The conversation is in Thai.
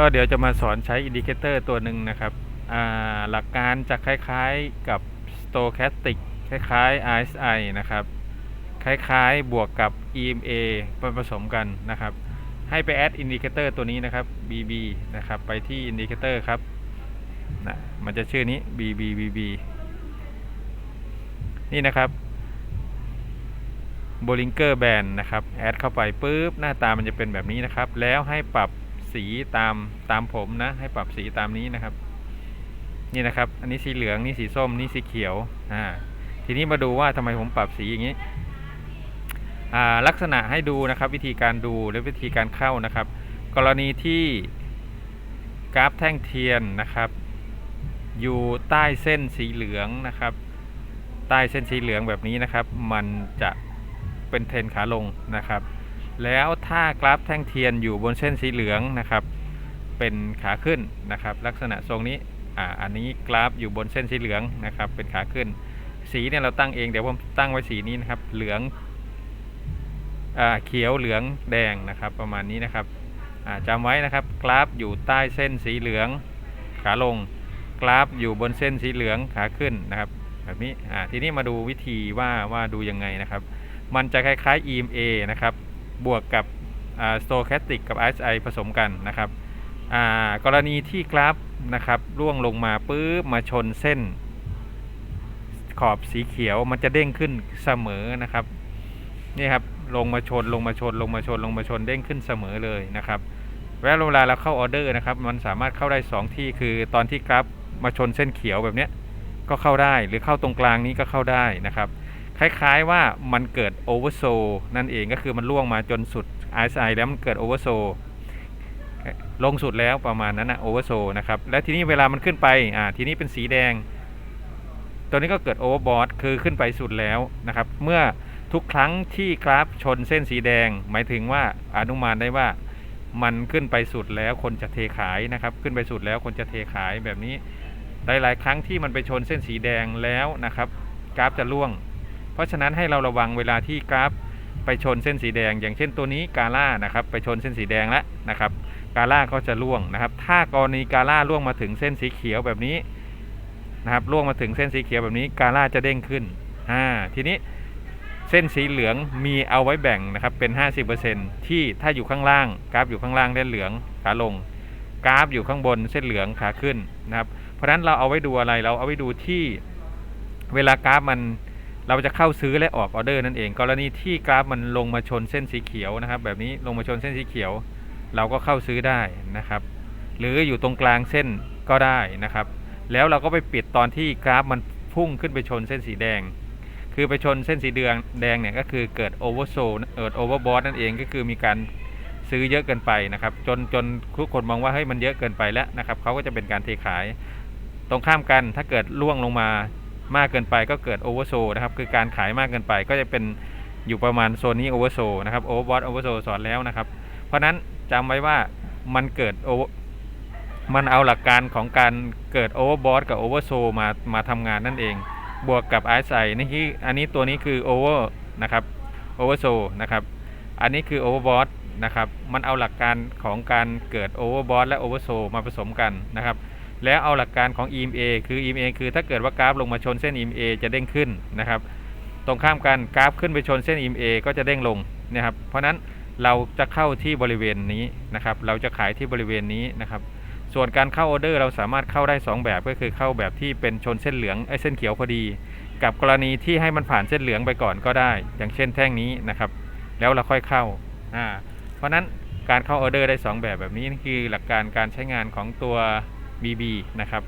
ก็เดี๋ยวจะมาสอนใช้อินดิเคเตอร์ตัวหนึ่งนะครับ หลักการจะคล้ายๆกับ Stochastic คล้ายๆ RSI นะครับ คล้ายๆบวกกับ EMA มาผสมกันนะครับ ให้ไปแอดอินดิเคเตอร์ตัวนี้นะครับ BB นะครับ ไปที่อินดิเคเตอร์ครับนะมันจะชื่อนี้ BB BB นี่นะครับ b o l i n g e r Band นะครับ แอดเข้าไปปุ๊บ หน้าตามันจะเป็นแบบนี้นะครับ แล้วให้ปรับ สีตามตามผมนะ ให้ปรับสีตามนี้นะครับ นี่นะครับ อันนี้สีเหลืองนี่สีส้มนี่สีเขียวอ่าทีนี้มาดูว่าทำไมผมปรับสีอย่างนี้อ่าลักษณะให้ดูนะครับ วิธีการดูและวิธีการเข้านะครับ กรณีที่กราฟแท่งเทียนนะครับ อยู่ใต้เส้นสีเหลืองนะครับ ใต้เส้นสีเหลืองแบบนี้นะครับ มันจะเป็นเทรนขาลงนะครับ แล้วถ้ากราฟแท่งเทียนอยู่บนเส้นสีเหลืองนะครับ เป็นขาขึ้นนะครับ ลักษณะทรงนี้อ่าอันนี้กราฟอยู่บนเส้นสีเหลืองนะครับ เป็นขาขึ้น สีเนี่ยเราตั้งเองเดี๋ยวผมตั้งไว้สีนี้นะครับ เหลืองอ่าเขียวเหลืองแดงนะครับ ประมาณนี้นะครับอ่าจำไว้นะครับ กราฟอยู่ใต้เส้นสีเหลืองขาลง กราฟอยู่บนเส้นสีเหลืองขาขึ้นนะครับ แบบนี้อ่าทีนี้มาดูวิธีว่าว่าดูยังไงนะครับ มันจะคล้ายๆ EMA นะครับ บวกกับ Stochastic กับ RSI ผสมกันนะครับกรณีที่กราฟนะครับร่วงลงมาปุ๊บมาชนเส้น ขอบสีเขียวมันจะเด้งขึ้นเสมอนะครับนี่ครับลงมาชนลงมาชนลงมาชนลงมาชนเด้งขึ้นเสมอเลยนะครับเวลาเวลาเราเข้าออเดอร์นะครับมันสามารถเข้าได้ 2 ที่คือตอนที่กราฟมาชนเส้นเขียวแบบนี้ก็เข้าได้หรือเข้าตรงกลางนี้ก็เข้าได้นะครับ คล้ายๆว่ามันเกิดโอเวอร์โซนั่นเองก็คือมันล่วงมาจนสุด RSI แล้วมันเกิดโอเวอร์โซลงสุดแล้วประมาณนั้นนะโอเวอร์โซนะครับ และทีนี้เวลามันขึ้นไปอ่าทีนี้เป็นสีแดง ตัวนี้ก็เกิดโอเวอร์บอทคือขึ้นไปสุดแล้วนะครับ เมื่อทุกครั้งที่กราฟชนเส้นสีแดง หมายถึงว่าอนุมานได้ว่ามันขึ้นไปสุดแล้วคนจะเทขายนะครับ ขึ้นไปสุดแล้วคนจะเทขายแบบนี้หลายๆ ครั้งที่มันไปชนเส้นสีแดงแล้วนะครับ กราฟจะร่วง เพราะฉะนั้นให้เราระวังเวลาที่กราฟไปชนเส้นสีแดง อย่างเช่นตัวนี้กาล่านะครับไปชนเส้นสีแดงแล้วนะครับกาล่าก็จะร่วงนะครับ ถ้ากรณีกาล่าร่วงมาถึงเส้นสีเขียวแบบนี้นะครับร่วงมาถึงเส้นสีเขียวแบบนี้กาล่าจะเด้งขึ้นอ่าทีนี้เส้นสีเหลืองมีเอาไว้แบ่งนะครับเป็น 50%ที่ถ้าอยู่ข้างล่าง กราฟอยู่ข้างล่างเส้นเหลืองขาลง กราฟอยู่ข้างบนเส้นเหลืองขาขึ้นนะครับเพราะฉะนั้นเราเอาไว้ดูอะไรเราเอาไว้ดูที่เวลากราฟมัน เราจะเข้าซื้อและออกออเดอร์นั่นเอง กรณีที่กราฟมันลงมาชนเส้นสีเขียวนะครับ แบบนี้ลงมาชนเส้นสีเขียว เราก็เข้าซื้อได้นะครับ หรืออยู่ตรงกลางเส้นก็ได้นะครับ แล้วเราก็ไปปิดตอนที่กราฟมันพุ่งขึ้นไปชนเส้นสีแดง คือไปชนเส้นสีเดืองแดงเนี่ยก็คือเกิดโอเวอร์โซเกิดโอเวอร์บอทนั่นเองก็คือมีการซื้อเยอะเกินไปนะครับ จนจนทุกคนมองว่าเฮ้ยมันเยอะเกินไปแล้วนะครับเขาก็จะเป็นการเทขาย ตรงข้ามกันถ้าเกิดล่วงลงมา มากเกินไปก็เกิดโอเวอร์โซนะครับคือการขายมากเกินไปก็จะเป็นอยู่ประมาณโซนนี้โอเวอร์โซนะครับโอเวอร์บอทโอเวอร์โซสอนแล้วนะครับ เพราะนั้นจำไว้ว่ามันเกิดโอมันเอาหลักการของการเกิดโอเวอร์บอทกับโอเวอร์โซมามาทำงานนั่นเอง บวกกับไอซ์ไอนี่คืออันนี้ตัวนี้คือโอเวอร์นะครับโอเวอร์โซนะครับอันนี้คือโอเวอร์บอทนะครับมันเอาหลักการของการเกิดโอเวอร์บอทและโอเวอร์โซมาผสมกันนะครับ แล้วเอาหลักการของ EMA คือ EMA คือถ้าเกิดว่ากราฟลงมาชนเส้น EMA จะเด้งขึ้นนะครับ ตรงข้ามกันกราฟขึ้นไปชนเส้น EMA ก็จะเด้งลงนะครับ เพราะนั้นเราจะเข้าที่บริเวณนี้นะครับ เราจะขายที่บริเวณนี้นะครับ ส่วนการเข้าออเดอร์เราสามารถเข้าได้ 2 แบบก็คือเข้าแบบที่เป็นชนเส้นเหลืองไอ้เส้นเขียวพอดี กับกรณีที่ให้มันผ่านเส้นเหลืองไปก่อนก็ได้ อย่างเช่นแท่งนี้นะครับ แล้วเราค่อยเข้าอ่าเพราะนั้นการเข้าออเดอร์ได้ 2 แบบแบบนี้นี่คือหลักการการใช้งานของตัว BB นะครับ